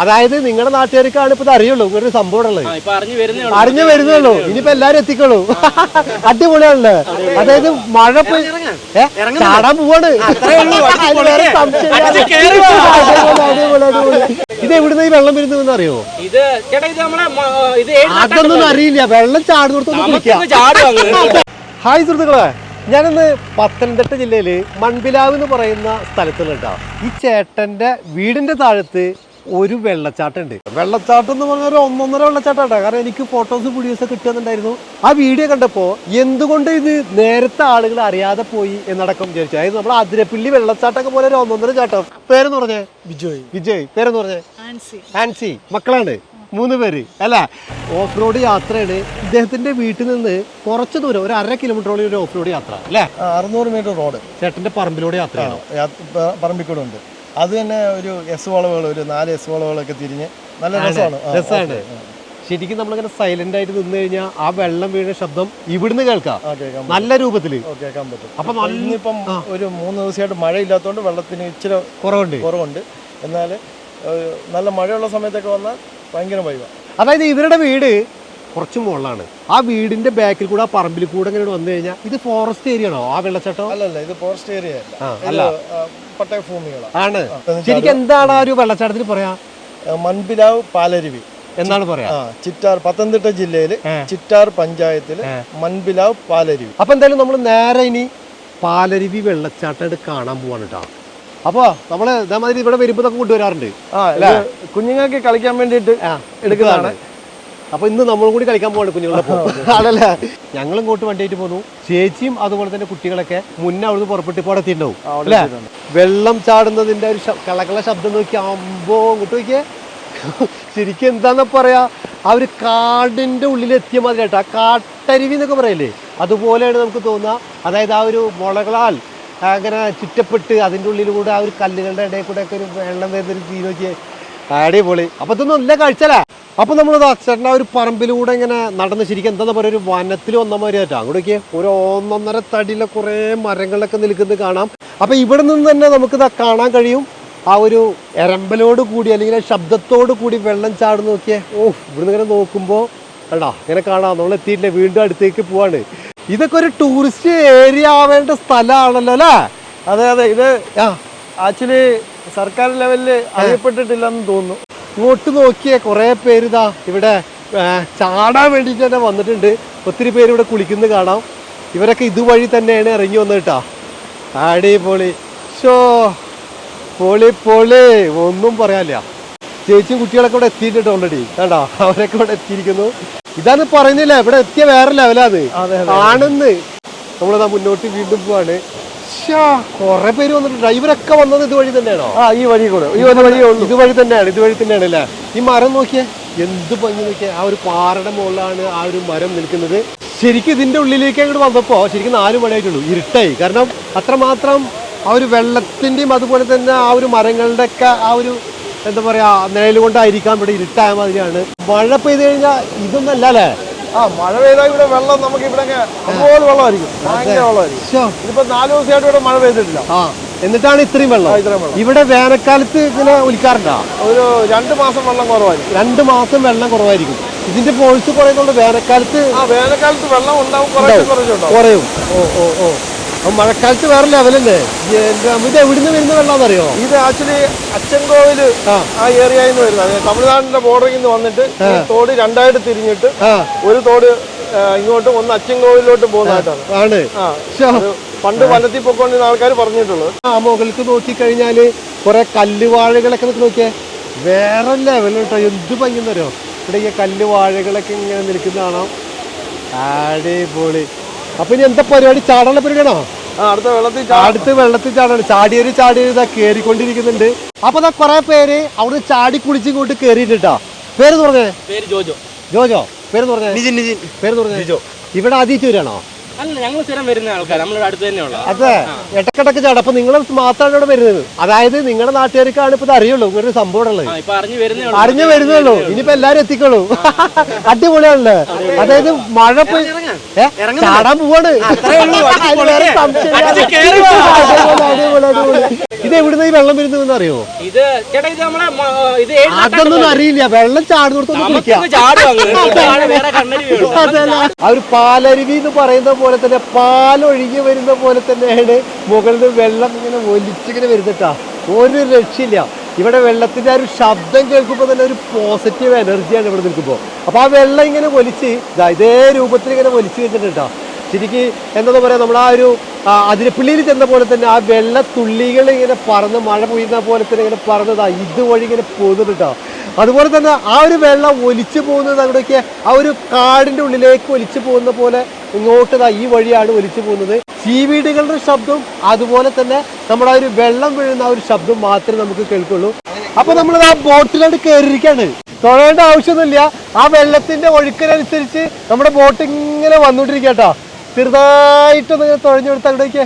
അതായത് നിങ്ങളുടെ നാട്ടുകാർക്കാണ് ഇപ്പൊ അറിയുള്ളൂ ഇങ്ങനൊരു സംഭവം ഉള്ളത് അറിഞ്ഞു വരുന്നേ ഉള്ളൂ. അറിഞ്ഞു വരുന്നുള്ളൂ ഇനിയിപ്പോ എല്ലാരും എത്തിക്കോളൂ. അടിപൊളിയാണല്ലേ അതായത് മഴ? ചാടാൻ പോവാണ്. ഇത് എവിടുന്ന് ഈ വെള്ളം വരുന്നതെന്ന് അറിയോ ഇത് അതൊന്നും അറിയില്ല. വെള്ളം ചാടുന്നിടത്തൊന്നും കുളിക്കാം. ചാടും അങ്ങ്. ഹായ് സുഹൃത്തുക്കളെ. ഞാനിന്ന് പത്തനംതിട്ട ജില്ലയിൽ മൺപിലാവ് എന്ന് പറയുന്ന സ്ഥലത്തുള്ള ഈ ചേട്ടന്റെ വീടിന്റെ താഴത്ത് ഒരു വെള്ളച്ചാട്ടം ഉണ്ട് വെള്ളച്ചാട്ടം എന്ന് പറഞ്ഞാൽ ഒരു ഒന്നൊന്നര വെള്ളച്ചാട്ടം കാരണം എനിക്ക് ഫോട്ടോസ് വീഡിയോസ് കിട്ടുന്നുണ്ടായിരുന്നു ആ വീഡിയോ കണ്ടപ്പോൾ എന്തുകൊണ്ട് ഇത് നേരത്തെ ആളുകൾ അറിയാതെ പോയി എന്നടക്കം വിചാരിച്ചു. അതായത് നമ്മൾ അതിരപ്പിള്ളി വെള്ളച്ചാട്ടമൊക്കെ പോലെ ഒരു ഒന്നൊന്നര ചാട്ടം. പേരെന്ന് പറഞ്ഞേ? വിജയ്. വിജയ്. പേരെന്ന് പറഞ്ഞേ? ആൻസി. മക്കളാണ്. മൂന്ന് പേര്. അല്ല? ഓഫ് റോഡ് യാത്രയാണ്. ഇദ്ദേഹത്തിന്റെ വീട്ടിൽ നിന്ന് കുറച്ച് ദൂരം ഒരു അര കിലോമീറ്ററോളം ഒരു ഓഫ് റോഡ് യാത്ര. അല്ലേ? അറുന്നൂറ് മീറ്റർ റോഡ്. ചേട്ടന്റെ പറമ്പിലൂടെ യാത്രയാണ്. പറമ്പിക്കൂടെ പറമ്പിക്കൂടുണ്ട്. അത് തന്നെ ഒരു എസ് വളവുകൾ ഒരു നാല് എസ് വളവുകളൊക്കെ തിരിഞ്ഞ് നല്ല രസമാണ്. രസമാണ്. ശരിക്കും നമ്മളിങ്ങനെ സൈലന്റ് ആയിട്ട് നിന്ന് കഴിഞ്ഞാൽ ആ വെള്ളം വീഴുന്ന ശബ്ദം ഇവിടുന്ന് കേൾക്കാം. നല്ല രൂപത്തിൽ. കേൾക്കാൻ പറ്റും. അപ്പൊ ഇന്നിപ്പം ഒരു മൂന്ന് ദിവസമായിട്ട് മഴ ഇല്ലാത്തതുകൊണ്ട് വെള്ളത്തിന് ഇച്ചിരി കുറവുണ്ട്. കുറവുണ്ട്. എന്നാൽ നല്ല മഴയുള്ള സമയത്തൊക്കെ വന്നാൽ ഭയങ്കര വൈവാണ് അതായത് ഇവരുടെ വീട് കുറച്ച് മുകളിലാണ്. ആ വീടിന്റെ ബാക്കിൽ കൂടെ ആ പറമ്പിൽ കൂടെ ഇങ്ങനെ വന്നു കഴിഞ്ഞാൽ ഇത് ഫോറസ്റ്റ് ഏരിയ ആണോ? ആ വെള്ളച്ചാട്ടം? അല്ലല്ല ഇത് ഫോറസ്റ്റ് ഏരിയ അല്ല. ആണ്. ശരിക്കും എന്താണ് ആ ഒരു വെള്ളച്ചാട്ടത്തിന് പറയാ? മൺപിലാവ് പാലരുവി. എന്നാണ് പറയാ? ചിറ്റാർ പത്തനംതിട്ട ജില്ലയിൽ ചിറ്റാർ പഞ്ചായത്തിൽ മൺപിലാവ് പാലരുവി. അപ്പൊ എന്തായാലും നമ്മൾ നേരെ ഇനി പാലരുവി വെള്ളച്ചാട്ടം കാണാൻ പോവാണ് കേട്ടോ അപ്പൊ നമ്മൾ ഇതേമാതിരി ഇവിടെ വരുമ്പോ കൊണ്ടുവരാറുണ്ട്. കുഞ്ഞുങ്ങൾക്ക് കളിക്കാൻ വേണ്ടിയിട്ട് എടുക്കുന്നതാണ്. അപ്പൊ ഇന്ന് നമ്മളും കൂടി കളിക്കാൻ പോവാണ് കുഞ്ഞുങ്ങളുടെ ഒപ്പം. ആണല്ലേ? ഞങ്ങൾ ഇങ്ങോട്ട് വണ്ടിയായിട്ട് പോന്നു. ചേച്ചിയും അതുപോലെ തന്നെ കുട്ടികളൊക്കെ മുന്നേ അവിടുന്ന് പുറപ്പെട്ട് ഇപ്പോൾ അവിടെ എത്തിയിട്ടുണ്ടാവും. അല്ലേ? വെള്ളം ചാടുന്നതിന്റെ ഒരു കളകള ശബ്ദം നോക്കി അമ്പോ ഇങ്ങോട്ട് നോക്കിയേ. ശരിക്കും എന്താന്നാ പറയാ? ആ ഒരു കാടിന്റെ ഉള്ളിലെത്തിയ മാതിരി ആ കാട്ടരുവി എന്നൊക്കെ പറയില്ലേ? അതുപോലെയാണ് നമുക്ക് തോന്നുക. അതായത് ആ ഒരു മുളകളാൽ അങ്ങനെ ചുറ്റപ്പെട്ട് അതിന്റെ ഉള്ളിലൂടെ ആ ഒരു കല്ലുകളുടെ ഇടയിൽ കൂടെ ഒക്കെ ഒരു വെള്ളം വരുന്നൊരു തീ നോക്കിയേ. അടിപൊളി. അപ്പൊ ഇതൊന്നും നല്ല കാഴ്ചല്ലേ അപ്പൊ നമ്മൾ ചേട്ടൻ ആ ഒരു പറമ്പിലൂടെ ഇങ്ങനെ നടന്ന് ശരിക്കും എന്താ പറയുക ഒരു വനത്തിൽ വന്ന മാതിരിയായിട്ടാണ് അങ്ങോട്ടേക്ക് ഒരു ഒന്നൊന്നര തടിയിലെ കുറേ മരങ്ങളൊക്കെ നിൽക്കുന്നത് കാണാം. അപ്പോൾ ഇവിടെ നിന്ന് തന്നെ നമുക്കിത് കാണാൻ കഴിയും. ആ ഒരു എരമ്പലോട് കൂടി അല്ലെങ്കിൽ ആ ശബ്ദത്തോട് കൂടി വെള്ളം ചാടുന്ന നോക്കിയേ. ഓ ഇവിടുന്ന് ഇങ്ങനെ നോക്കുമ്പോൾ കണ്ടാ ഇങ്ങനെ കാണാം. നമ്മൾ എത്തിയിട്ടില്ല വീണ്ടും അടുത്തേക്ക് പോവാണ്. ഇതൊക്കെ ഒരു ടൂറിസ്റ്റ് ഏരിയ ആവേണ്ട സ്ഥലമാണല്ലോ അല്ലേ? അതെ അതെ ഇത് ആ ആക്ച്വലി സർക്കാർ ലെവലിൽ അറിയപ്പെട്ടിട്ടില്ലെന്ന് തോന്നുന്നു. ഇങ്ങോട്ട് നോക്കിയ കുറേ പേര് ഇതാ ഇവിടെ ചാടാൻ വേണ്ടിയിട്ട് തന്നെ വന്നിട്ടുണ്ട്. ഒത്തിരി പേര് ഇവിടെ കുളിക്കുന്ന കാണാം. ഇവരൊക്കെ ഇതുവഴി തന്നെയാണ് ഇറങ്ങി വന്നത് കേട്ടാ. അടിപൊളി ഷോ പൊളി പൊളി. ഒന്നും പറയാനില്ല. ചേച്ചിയും കുട്ടികളൊക്കെ ഇവിടെ എത്തിയിട്ടുണ്ട് ഓൾറെഡി കേട്ടോ അവരൊക്കെ ഇവിടെ എത്തിയിരിക്കുന്നു. ഇതാന്ന് പറയുന്നില്ല ഇവിടെ എത്തിയ വേറെ ലെവലാണ് ആണെന്ന്. നമ്മളിതാ മുന്നോട്ട് വീണ്ടും പോവാണ്. കുറെ പേര് വന്നിട്ട് ഡ്രൈവറൊക്കെ വന്നത് ഇതുവഴി തന്നെയാണോ? ആ ഈ വഴി കൂടെ. ഈ ഒരു വഴിയേ ഉള്ളൂ. ഇതുവഴി തന്നെയാണ് ഇതുവഴി തന്നെയാണ് അല്ലേ? ഈ മരം നോക്കിയേ എന്ത് ഭംഗി നോക്കിയേ. ആ ഒരു പാറയുടെ മുകളിലാണ് ആ ഒരു മരം നിൽക്കുന്നത്. ശരിക്കും ഇതിന്റെ ഉള്ളിലേക്ക് അങ്ങോട്ട് വന്നപ്പോൾ ശരിക്കും നാല് മണിയായിട്ടുള്ളൂ ഇരുട്ടായി. കാരണം അത്രമാത്രം ആ ഒരു വെള്ളത്തിന്റെയും അതുപോലെ തന്നെ ആ ഒരു മരങ്ങളുടെ ഒക്കെ ആ ഒരു എന്താ പറയാ നിഴൽ കൊണ്ടായിരിക്കാം ഇവിടെ ഇരുട്ടായ മാതിരിയാണ്. മഴ പെയ്ത് കഴിഞ്ഞാൽ ഇതൊന്നല്ല അല്ലേ? ആ മഴ പെയ്താൽ ഇവിടെ വെള്ളം നമുക്ക് ഇവിടെ അതുപോലെ വെള്ളമായിരിക്കും. ഭയങ്കര വെള്ളമായിരിക്കും. ഇതിപ്പോ നാല് ദിവസമായിട്ട് ഇവിടെ മഴ പെയ്തിട്ടില്ല. എന്നിട്ടാണ് ഇത്രയും വെള്ളം. ഇത്രയും വെള്ളം. ഇവിടെ വേനൽക്കാലത്ത് ഇങ്ങനെ ഒലിക്കാറുണ്ടോ ഒരു രണ്ട് മാസം വെള്ളം കുറവായിരിക്കും. രണ്ട് മാസം വെള്ളം കുറവായിരിക്കും. ഇതിന്റെ ഫോഴ്സ് കുറയുന്നുണ്ട്. വേനൽക്കാലത്ത് ആ വേനൽക്കാലത്ത് വെള്ളം ഉണ്ടാവും കുറയും. ഓ ഓ ഓ. അപ്പൊ മഴക്കാലത്ത് വേറെ ലെവലല്ലേ ഇത് എവിടുന്ന് വരുന്ന വെള്ളാന്നറിയോ? ഇത് ആക്ച്വലി അച്ചൻകോവിൽ ആ. ഏരിയയിൽ നിന്ന് വരുന്നത്. തമിഴ്നാടിന്റെ ബോർഡറിൽ നിന്ന് വന്നിട്ട് തോട് രണ്ടായിട്ട് തിരിഞ്ഞിട്ട് ഒരു തോട് ഇങ്ങോട്ട് ഒന്ന് അച്ചൻകോവിലോട്ട് പോകുന്നതായിട്ടാണ്. ആണ്. പണ്ട് വനത്തിൽ പൊക്കോണ്ടിരുന്ന ആൾക്കാർ പറഞ്ഞിട്ടുള്ളത്. ആ മുകൾക്ക് നോക്കി കഴിഞ്ഞാൽ കുറെ കല്ലുവാഴകളൊക്കെ നോക്കിയേ. വേറെ ലെവലും കേട്ടോ എന്ത് ഭംഗിന്നറിയോ? ഇവിടെ ഈ കല്ലുവാഴകളൊക്കെ ഇങ്ങനെ നിൽക്കുന്ന കാണാം. അടിപൊളി. അപ്പൊ ഇനി എന്താ പരിപാടി? ചാടാനുള്ള പരിപാടിയാണോ അടുത്ത വെള്ളത്തിൽ അടുത്ത് വെള്ളത്തിൽ ചാടാണ്. ചാടിയൊരു ഇതാ കേറിക്കൊണ്ടിരിക്കുന്നുണ്ട്. അപ്പൊ ഇതാ കുറെ പേര് അവിടെ ചാടി കുളിച്ച് ഇങ്ങോട്ട് കേറിയിട്ടാ പേര് പറഞ്ഞേ? പേര് ജോജോ. ജോജോ? പേര് പറഞ്ഞേ? പേര് പറഞ്ഞേ? ഇവിടെ ആദ്യമായിട്ട് വരാണോ അല്ല ഞങ്ങൾ സ്ഥിരം വരുന്ന ആൾക്കാർ നമ്മളിവിടെ അടുത്ത് തന്നെയുള്ള അതെ. ഇടക്കിടക്ക് ചടപ്പ് നിങ്ങൾ മാത്രമാണ് ഇവിടെ വരുന്നത്. അതായത് നിങ്ങളുടെ നാട്ടുകാർക്കാണ് ഇപ്പൊ അറിയുള്ളൂ ഇങ്ങനെ ഒരു സംഭവം ഉള്ളത്. ഇപ്പൊ അറിഞ്ഞു വരുന്നേ ഉള്ളൂ. അറിഞ്ഞു വരുന്നുള്ളൂ ഇനിയിപ്പോ എല്ലാരും എത്തിക്കോളൂ. അടിപൊളിയാണല്ലേ? അതായത് മഴ പെയ്- ഏ? ചാടാൻ പോവാണ്. വേറെ സംശയമില്ല. അടിപൊളി, അടിപൊളി. ഇത് ഇവിടുന്ന് ഈ വെള്ളം വരുന്നതെന്ന് അറിയോ ഇത് ചേട്ടാ ഇത് നമ്മളെ മ- ഇത് ഏഴ് അതൊന്നും അറിയില്ല. വെള്ളം ചാടുന്നിടത്തൊന്നും കുളിക്കാം. നമുക്ക് ചാടും അങ്ങ്. വേറെ കണ്ണടി വീഴും. അതല്ല. ആ ഒരു പാലരുവി എന്ന് പറയുന്ന പോലെ തന്നെ പാലൊഴുകി വരുന്ന പോലെ തന്നെയാണ് മുകളിൽ നിന്ന് വെള്ളം ഇങ്ങനെ ഒലിച്ചിങ്ങനെ വരുന്നിട്ടാ ഒരു രക്ഷയില്ല. ഇവിടെ വെള്ളത്തിന്റെ ആ ഒരു ശബ്ദം കേൾക്കുമ്പോൾ തന്നെ ഒരു പോസിറ്റീവ് എനർജിയാണ് ഇവിടെ നിൽക്കുമ്പോൾ. അപ്പോൾ ആ വെള്ളം ഇങ്ങനെ ഒലിച്ച് ദാ ഇതേ രൂപത്തിൽ ഇങ്ങനെ ഒലിച്ച് വരുന്നുണ്ട് ശരിക്ക് എന്താ പറയുക നമ്മൾ ആ ഒരു അതിരപ്പിള്ളിയിൽ ചെന്ന പോലെ തന്നെ ആ വെള്ളത്തുള്ളികൾ ഇങ്ങനെ പറന്ന് മഴ പെയ്യുന്ന പോലെ തന്നെ ഇങ്ങനെ പറന്നതാ ഇതുവഴി ഇങ്ങനെ പോകുന്നുണ്ട് അതുപോലെ തന്നെ ആ ഒരു വെള്ളം ഒലിച്ചു പോകുന്നത് അവിടേക്ക് ആ ഒരു കാടിന്റെ ഉള്ളിലേക്ക് ഒലിച്ചു പോകുന്ന പോലെ ഇങ്ങോട്ട് ഈ വഴിയാണ് ഒലിച്ചു പോകുന്നത്. ചീവീടുകളുടെ ശബ്ദം അതുപോലെ തന്നെ നമ്മുടെ ആ ഒരു വെള്ളം വീഴുന്ന ആ ഒരു ശബ്ദം മാത്രമേ നമുക്ക് കേൾക്കുള്ളൂ. അപ്പൊ നമ്മൾ ആ ബോട്ടിലോട്ട് കയറിയിരിക്കാണ്. തൊഴേണ്ട ആവശ്യമൊന്നുമില്ല. ആ വെള്ളത്തിന്റെ ഒഴുക്കിനനുസരിച്ച് നമ്മുടെ ബോട്ട് ഇങ്ങനെ വന്നോണ്ടിരിക്കട്ടോ ചെറുതായിട്ടൊന്ന് ഇങ്ങനെ തുഴഞ്ഞു കൊടുത്ത അവിടേക്ക്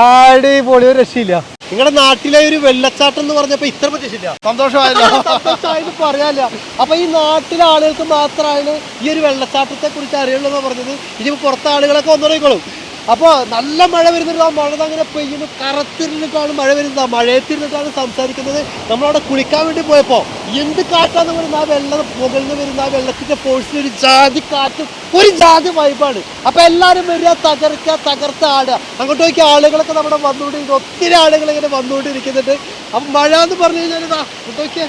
അടിപൊളി ഒരു രക്ഷയില്ല. നിങ്ങളുടെ നാട്ടിലെ ഒരു വെള്ളച്ചാട്ടം എന്ന് പറഞ്ഞപ്പോ ഇത്ര പറ്റില്ല സന്തോഷമായല്ലോ. സന്തോഷമായത് പറയാല്ല അപ്പൊ ഈ നാട്ടിലെ ആളുകൾക്ക് മാത്രമാണ് ഈ ഒരു വെള്ളച്ചാട്ടത്തെ കുറിച്ച് അറിയുള്ളൂ എന്ന് പറഞ്ഞത്? ഇനി പുറത്തെ ആളുകളൊക്കെ ഒന്നുറങ്ങിക്കോളും അപ്പോൾ നല്ല മഴ വരുന്നുണ്ട് ആ മഴ അങ്ങനെ പെയ്യുന്നു. കറത്തിരുന്നിട്ടാണ് മഴ വരുന്നത്. ആ മഴയത്തിരുന്നിട്ടാണ് സംസാരിക്കുന്നത്. നമ്മളവിടെ കുളിക്കാൻ വേണ്ടി പോയപ്പോൾ എന്ത് കാറ്റാന്ന് പറയുന്നത് ആ വെള്ളം മുകളിൽ വരുന്ന ആ വെള്ളത്തിന്റെ ഫോഴ്സിൽ ഒരു ജാതി കാറ്റ് ഒരു ജാതി വൈബാണ് അപ്പോൾ എല്ലാവരും വരിക തകർക്കുക തകർത്ത് ആടുക. അങ്ങോട്ട് നോക്കിയ ആളുകളൊക്കെ നമ്മുടെ വന്നുകൊണ്ടിരിക്കുന്നു. ഒത്തിരി ആളുകൾ ഇങ്ങനെ വന്നുകൊണ്ടിരിക്കുന്നുണ്ട്. അപ്പം മഴ എന്ന് പറഞ്ഞു കഴിഞ്ഞാൽ ഇതാ നോക്കിയ.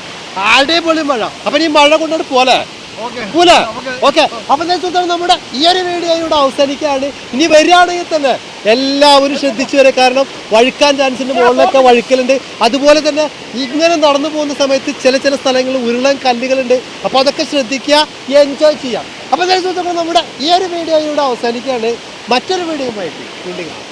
അടിപൊളി മഴ. അപ്പം ഈ മഴ കൊണ്ടുകൊണ്ട് പോലെ പോലെ ഓക്കെ. അപ്പൊ നേരത്തെ നമ്മുടെ ഈ ഒരു വീഡിയോ ഇവിടെ അവസാനിക്കുകയാണ്. ഇനി വരികയാണെങ്കിൽ തന്നെ എല്ലാവരും ശ്രദ്ധിച്ചു വരെ കാരണം വഴുക്കാൻ ചാൻസിന്റെ മുകളിലൊക്കെ വഴുക്കലുണ്ട്. അതുപോലെ തന്നെ ഇങ്ങനെ നടന്നു പോകുന്ന സമയത്ത് ചില ചില സ്ഥലങ്ങളിൽ ഉരുളൻ കല്ലുകളുണ്ട്. അപ്പൊ അതൊക്കെ ശ്രദ്ധിക്കുക എൻജോയ് ചെയ്യാം അപ്പൊ നേരത്തെ നമ്മുടെ ഈ ഒരു വീഡിയോ ഇവിടെ അവസാനിക്കുകയാണ്. മറ്റൊരു വീഡിയോയുമായിട്ട് വീണ്ടും